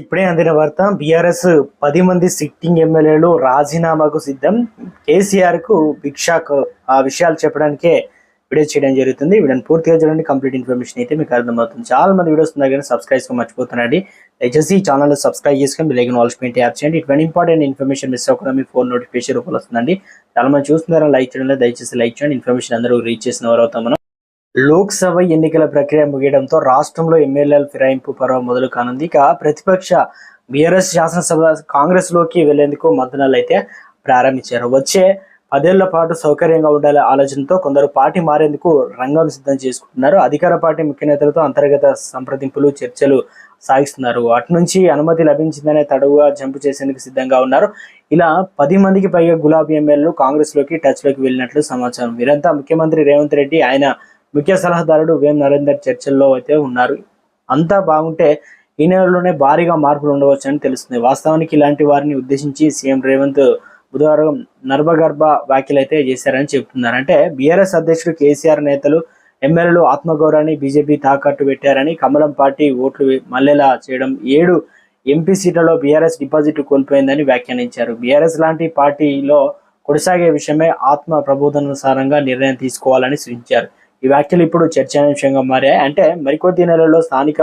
ఇప్పుడే అందిన వార్త బీఆర్ఎస్ పది మంది సిట్టింగ్ ఎమ్మెల్యేలు రాజీనామాకు సిద్ధం. కేసీఆర్కు భిక్షాకు ఆ విషయాలు చెప్పడానికే వీడియో చేయడం జరుగుతుంది. వీడియోని పూర్తిగా చూడండి. కంప్లీట్ ఇన్ఫర్మేషన్ అయితే మీకు అర్థమవుతుంది. చాలా మంది వీడియోస్ ఉన్నాయి కానీ సబ్స్క్రైబ్ చేసుకొని మర్చిపోతున్నాండి దయచేసి ఈ ఛానల్ సబ్స్క్రైబ్ చేసుకొని బిల్లైకన్ వాల్స్ పెయింట్ యాప్ చేయండి. ఇటువంటి ఇంపార్టెంట్ ఇన్ఫర్మేషన్ మిస్ అవ్వకుండా మీ ఫోన్ నోటిఫికేషన్ రూపంలో వస్తుందండి. చాలా మంది చూస్తున్నారా లైక్ చేయడం దయచేసి లైక్ చేయండి. ఇన్ఫర్మేషన్ అందరూ రీచ్ చేసిన వారు అవుతాం మనం. లోక్సభ ఎన్నికల ప్రక్రియ ముగియడంతో రాష్ట్రంలో ఎమ్మెల్యేల ఫిరాయింపు పర్వం మొదలు కానుంది. ఇక ప్రతిపక్ష బీఆర్ఎస్ శాసనసభ కాంగ్రెస్లోకి వెళ్ళేందుకు మద్దతులు అయితే ప్రారంభించారు. వచ్చే పదేళ్ళ పాటు సౌకర్యంగా ఉండాలనే ఆలోచనతో కొందరు పార్టీ మారేందుకు రంగం సిద్ధం చేసుకుంటున్నారు. అధికార పార్టీ ముఖ్య నేతలతో అంతర్గత సంప్రదింపులు చర్చలు సాగిస్తున్నారు. అటు నుంచి అనుమతి లభించిందనే తడవుగా జంపు చేసేందుకు సిద్ధంగా ఉన్నారు. ఇలా పది మందికి పైగా గులాబీ ఎమ్మెల్యేలు కాంగ్రెస్లోకి టచ్లోకి వెళ్ళినట్లు సమాచారం. వీరంతా ముఖ్యమంత్రి రేవంత్ రెడ్డి ఆయన ముఖ్య సలహాదారుడు వేం నరేందర్ చర్చల్లో అయితే ఉన్నారు. అంతా బాగుంటే ఈ నెలలోనే భారీగా మార్పులు ఉండవచ్చని తెలుస్తుంది. వాస్తవానికి ఇలాంటి వారిని ఉద్దేశించి సీఎం రేవంత్ బుధవారం నర్భగర్భ వ్యాఖ్యలు అయితే చేశారని చెప్తున్నారు అంటే బీఆర్ఎస్ అధ్యక్షుడు కేసీఆర్ నేతలు ఎమ్మెల్యేలు ఆత్మగౌరవాన్ని బీజేపీ తాకట్టు పెట్టారని కమలం పార్టీ ఓట్లు మల్లెలా చేయడం ఏడు ఎంపీ సీట్లలో బీఆర్ఎస్ డిపాజిట్ కోల్పోయిందని వ్యాఖ్యానించారు. బీఆర్ఎస్ లాంటి పార్టీలో కొనసాగే విషయమే ఆత్మ ప్రబోధనానుసారంగా నిర్ణయం తీసుకోవాలని సూచించారు. ఈ వ్యాఖ్యలు ఇప్పుడు చర్చాంశంగా మారాయి. అంటే మరికొద్ది నెలల్లో స్థానిక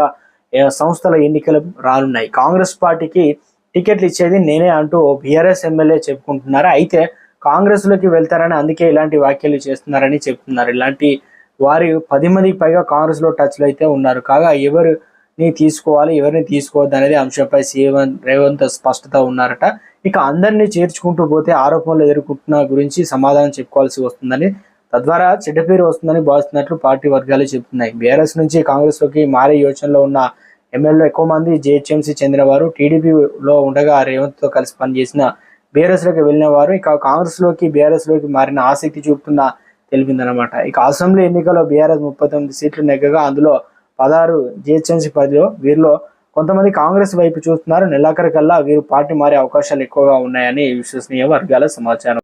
సంస్థల ఎన్నికలు రానున్నాయి. కాంగ్రెస్ పార్టీకి టికెట్లు ఇచ్చేది నేనే అంటూ బీఆర్ఎస్ ఎమ్మెల్యే చెప్పుకుంటున్నారు. అయితే కాంగ్రెస్లోకి వెళ్తారని అందుకే ఇలాంటి వ్యాఖ్యలు చేస్తున్నారని చెప్తున్నారు. ఇలాంటి వారి పది మందికి పైగా కాంగ్రెస్లో టచ్లో అయితే ఉన్నారు. కాగా ఎవరిని తీసుకోవాలి ఎవరిని తీసుకోవద్దు అనేది అంశంపై సీఎం రేవంత్ స్పష్టత ఉన్నారట. ఇక అందరినీ చేర్చుకుంటూ పోతే ఆరోపణలు ఎదుర్కొంటున్న గురించి సమాధానం చెప్పుకోవాల్సి వస్తుందని తద్వారా చెడ్డ పేరు వస్తుందని భావిస్తున్నట్లు పార్టీ వర్గాలు చెబుతున్నాయి. బీఆర్ఎస్ నుంచి కాంగ్రెస్లోకి మారే యోచనలో ఉన్న ఎమ్మెల్యే ఎక్కువ మంది జేహెచ్ఎంసీ చెందిన వారు టీడీపీలో ఉండగా రేవంత్తో కలిసి పనిచేసిన బీఆర్ఎస్లోకి వెళ్ళిన వారు ఇక కాంగ్రెస్లోకి బీఆర్ఎస్లోకి మారిన ఆసక్తి చూపుతున్న తెలిపిందనమాట ఇక అసెంబ్లీ ఎన్నికల్లో బీఆర్ఎస్ ముప్పై తొమ్మిది సీట్లు నెగ్గగా అందులో పదహారు జిహెచ్ఎంసీ పరిధిలో వీరిలో కొంతమంది కాంగ్రెస్ వైపు చూస్తున్నారు. నెలాఖరు కల్లా వీరు పార్టీ మారే అవకాశాలు ఎక్కువగా ఉన్నాయని విశ్వసనీయ వర్గాల సమాచారం.